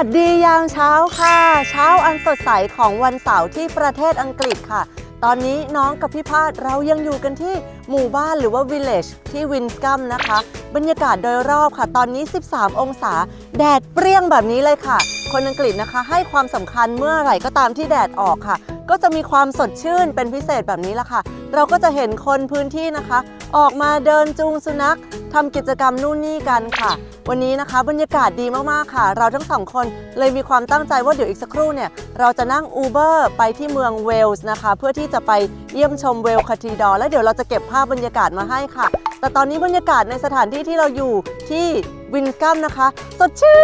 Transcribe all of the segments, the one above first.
วัสดียามเช้าค่ะ เช้าอันสดใสของวันเสาร์ที่ประเทศอังกฤษค่ะ ตอนนี้น้องกับพี่พาดเรายังอยู่กันที่หมู่บ้านหรือว่า village ที่วินสกัมนะคะ บรรยากาศโดยรอบค่ะ ตอนนี้ 13 องศา แดดเปรี้ยงแบบนี้เลยค่ะ คนอังกฤษนะคะ ให้ความสำคัญเมื่อไหร่ก็ตามที่แดดออกค่ะ ก็จะมีความสดชื่นเป็นพิเศษแบบนี้ละค่ะ เราก็จะเห็นคนพื้นที่นะคะ ออกมาเดินจูงสุนัขทำกิจกรรมนู่นนี่กันค่ะ วันนี้นะคะบรรยากาศดีมากๆค่ะ เราทั้งสองคนเลยมีความตั้งใจว่าเดี๋ยวอีกสักครู่เนี่ยเราจะนั่ง Uber ไปที่เมืองเวลส์นะคะ เพื่อที่จะไปเยี่ยมชมเวลคาทีดอแล้วเดี๋ยวเราจะเก็บภาพบรรยากาศมาให้ค่ะ แต่ตอนนี้บรรยากาศในสถานที่ที่เราอยู่ที่วินสกัมนะคะ สดชื่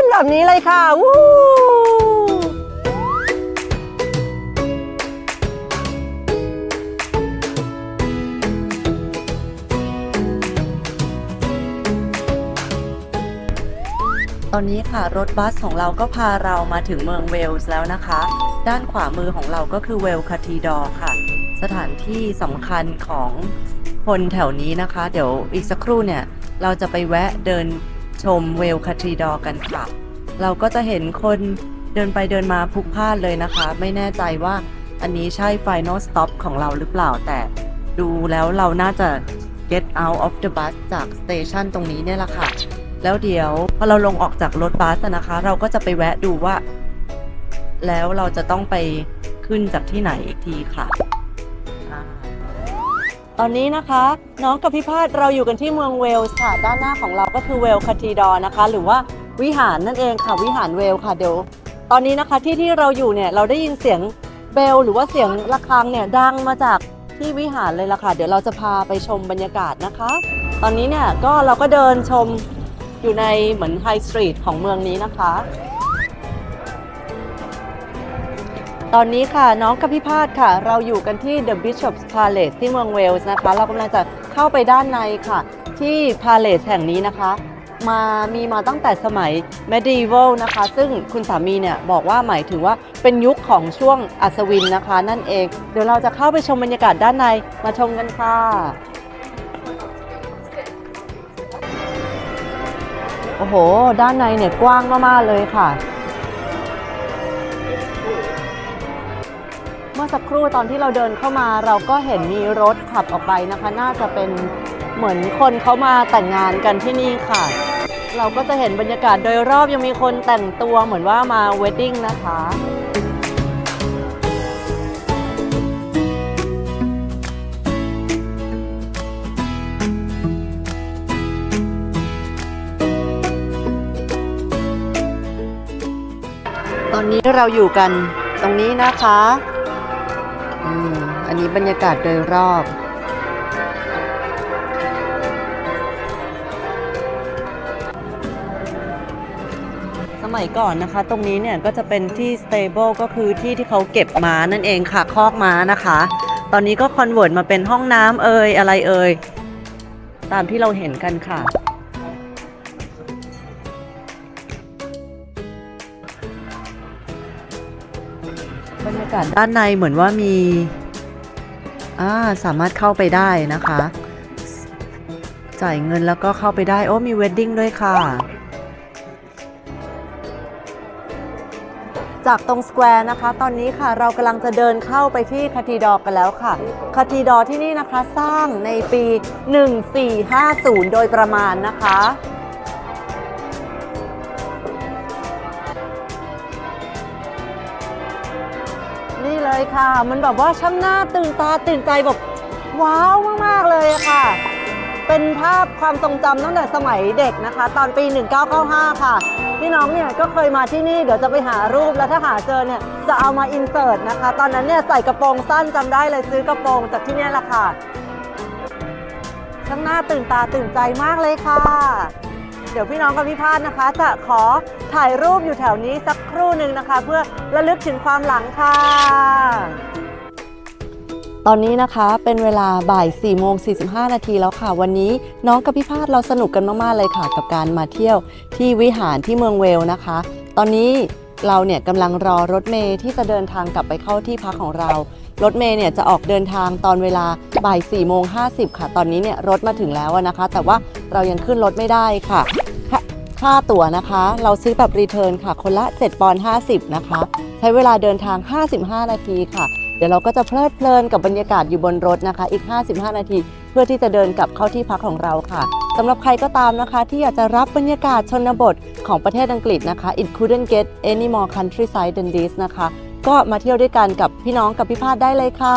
นแบบนี้เลยค่ะวู้ อนนี้ค่ะรถบัสของเราก็พาเรามาถึงเมืองเวลส์แล้วนะคะ ด้านขวามือของเราก็คือเวลคาทีดอค่ะ สถานที่สำคัญของคนแถวนี้นะคะ เดี๋ยวอีกสักครู่เนี่ย เราจะไปแวะเดินชมเวลคาทีดอกันค่ะ เราก็จะเห็นคนเดินไปเดินมาพลุกพล่านเลยนะคะ ไม่แน่ใจว่าอันนี้ใช่ Final Stop ของเราหรือเปล่าแต่ดูแล้วเราน่าจะ get out of the bus จากสเตชันตรงนี้เนี่ยแหละค่ะ แล้วเดี๋ยวพอเราลงออกจากรถบัสนะคะ เราก็จะไปแวะดูว่า แล้วเราจะต้องไปขึ้นจากที่ไหนอีกทีค่ะตอนนี้นะคะ น้องกับพี่พาดเราอยู่กันที่เมืองเวลส์ค่ะ ด้านหน้าของเราก็คือเวลคาทีดอนะคะ หรือว่าวิหารนั่นเองค่ะ วิหารเวลค่ะเดี๋ยวตอนนี้นะคะที่ที่เราอยู่เนี่ยเราได้ยินเสียงเบลหรือว่าเสียงะระฆังเนี่ยดังมาจากที่วิหารเลยล่ะค่ะ เดี๋ยวเราจะพาไปชมบรรยากาศนะคะ ตอนนี้เนี่ยก็เราก็เดินชม อยู่ในเหมือนไฮสตรีทของเมืองนี้นะคะ ตอนนี้ค่ะน้องกับพี่พาดค่ะ เราอยู่กันที่ The Bishop's Palace ที่เมืองเวลส์นะคะ เรากำลังจะเข้าไปด้านในค่ะ ที่ Palace แห่งนี้นะคะ มามีมาตั้งแต่สมัย medieval นะคะ ซึ่งคุณสามีเนี่ยบอกว่าหมายถึงว่าเป็นยุคของช่วงอัศวินนะคะ นั่นเอง เดี๋ยวเราจะเข้าไปชมบรรยากาศด้านในมาชมกันค่ะ โอ้โห ด้านในเนี่ยกว้างมากๆเลยค่ะ เมื่อสักครู่ตอนที่เราเดินเข้ามาเราก็เห็นมีรถขับออกไปนะคะ น่าจะเป็นเหมือนคนเขามาแต่งงานกันที่นี่ค่ะ เราก็จะเห็นบรรยากาศโดยรอบยังมีคนแต่งตัวเหมือนว่ามาเวดดิ้งนะคะ ตอนนี้เราอยู่กันตรงนี้นะคะอืมอันนี้บรรยากาศโดยรอบ สมัยก่อนนะคะ ตรงนี้เนี่ยก็จะเป็นที่ stable ก็คือที่ที่เขาเก็บม้านั่นเองค่ะ คอกม้านะคะ ตอนนี้ก็คอนเวิร์ตมาเป็นห้องน้ำเอ่ยอะไรเอ่ยตามที่เราเห็นกันค่ะ บรรยากาศด้านในเหมือนว่ามีอ่าสามารถเข้าไปได้นะคะ จ่ายเงินแล้วก็เข้าไปได้ โอ้มีเวดดิ้งด้วยค่ะ จากตรงสแควร์นะคะ ตอนนี้ค่ะเรากำลังจะเดินเข้าไปที่คาทีดอร์กันแล้วค่ะ คาทีดอ์ที่นี่นะคะสร้างในปี 1450 โดยประมาณนะคะ เลยค่ะ มันแบบว่าช่างหน้าตื่นตาตื่นใจแบบว้าวมาก ๆ เลยค่ะ เป็นภาพความทรงจำตั้งแต่สมัยเด็กนะคะ ตอนปี 1995 ค่ะ พี่น้องเนี่ยก็เคยมาที่นี่เดี๋ยวจะไปหารูปแล้วถ้าหาเจอเนี่ยจะเอามาอินเสิร์ตนะคะ ตอนนั้นเนี่ยใส่กระโปรงสั้นจำได้เลยซื้อกระโปรงจากที่นี่แหละค่ะช่างหน้าตื่นตาตื่นใจมากเลยค่ะ ดี๋ยวพี่น้องกับพี่พาดนะคะ จะขอถ่ายรูปอยู่แถวนี้สักครู่หนึ่งนะคะ เพื่อระลึกถึงความหลังค่ะ ตอนนี้นะคะเป็นเวลาบ่าย4โมง45 นาทีแล้วค่ะ วันนี้น้องกับพี่พาดเราสนุกกันมาก ๆ เลยค่ะ กับการมาเที่ยวที่วิหารที่เมืองเวลนะคะ ตอนนี้เราเนี่ยกำลังรอรถเมย์ที่จะเดินทางกลับไปเข้าที่พักของเรา รถเมย์เนี่ยจะออกเดินทางตอนเวลาบ่าย4โมง50 ค่ะ ตอนนี้เนี่ยรถมาถึงแล้วนะคะ แต่ว่าเรายังขึ้นรถไม่ได้ค่ะ ค่าตั๋วนะคะ เราซื้อแบบรีเทิร์นค่ะ คนละ 7 ปอนด์50 นะคะ ใช้เวลาเดินทาง 55 นาทีค่ะ เดี๋ยวเราก็จะเพลิดเพลินกับบรรยากาศอยู่บนรถนะคะ อีก 55 นาที เพื่อที่จะเดินกลับเข้าที่พักของเราค่ะสำหรับใครก็ตามนะคะ ที่อยากจะรับบรรยากาศชนบทของประเทศอังกฤษนะคะ it couldn't get any more countryside than this นะคะ ก็มาเที่ยวด้วยกันกับพี่น้องกับพี่พาดได้เลยค่ะ